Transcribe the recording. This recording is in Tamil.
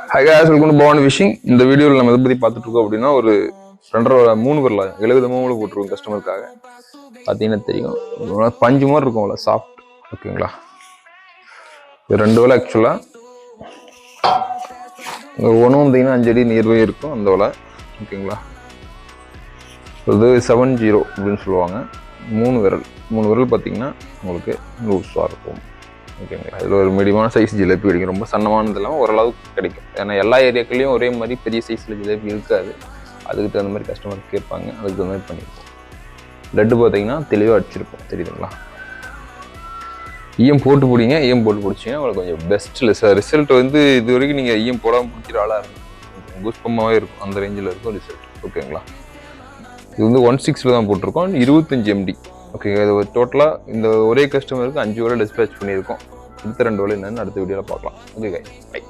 ஹைகாஸ் வெல்கம் பவானி விஷிங் இந்த வீடியோவில் நம்ம எதை பற்றி பார்த்துட்டு இருக்கோம் அப்படின்னா ஒரு ரெண்டரை மூணு வரல எழுபது மூணு போட்டிருக்கோம் கஸ்டமருக்காக பார்த்தீங்கன்னா தெரியும். பஞ்சு மாதிரி இருக்கும்ல சாஃப்ட் ஓகேங்களா? இது ரெண்டு வேலை ஆக்சுவலாக ஒன்றும் பார்த்தீங்கன்னா அஞ்சடி அடி நியர்பை இருக்கும் அந்த வலை. ஓகேங்களா? இது செவன் ஜீரோ அப்படின்னு சொல்லுவாங்க. மூணு விரல். மூணு விரல் பார்த்தீங்கன்னா உங்களுக்கு லூஸாக இருக்கும். ஓகேங்களா இதில் ஒரு மீடியமான சைஸ் ஜிலேபி கிடைக்கும். ரொம்ப சன்னமானது இல்லாமல் ஓரளவுக்கு கிடைக்கும். ஏன்னா எல்லா ஏரியாக்கள்லையும் ஒரே மாதிரி பெரிய சைஸில் ஜிலேபி இருக்காது. அதுக்கு தகுந்த மாதிரி கஸ்டமர் கேட்பாங்க. அதுக்கு தகுந்த மாதிரி பண்ணியிருப்போம் லட்டு பார்த்தீங்கன்னா தெளிவாக அடிச்சிருப்போம் தெரியுதுங்களா? ஈயம் போட்டு பிடிங்க. ஈயம் போட்டு பிடிச்சிங்கன்னா உங்களுக்கு கொஞ்சம் பெஸ்ட்டில் சார் ரிசல்ட் வந்து இது வரைக்கும் நீங்கள் ஈயம் போடாமல் பிடிக்கிற ஆளாக இருக்கும் குஷ்பமாகவே இருக்கும். அந்த ரேஞ்சில் இருக்கும் ரிசல்ட் ஓகேங்களா இது வந்து ஒன் சிக்ஸில் தான் போட்டிருக்கோம். இருபத்தஞ்சி எம்டி ஓகே இது டோட்டலாக இந்த ஒரே கஸ்டமருக்கு அஞ்சு வேலை டிஸ்பேச் பண்ணியிருக்கோம். அடுத்த ரெண்டு வேலை என்னன்னு அடுத்த வீடியோவில் பார்க்கலாம். Okay bye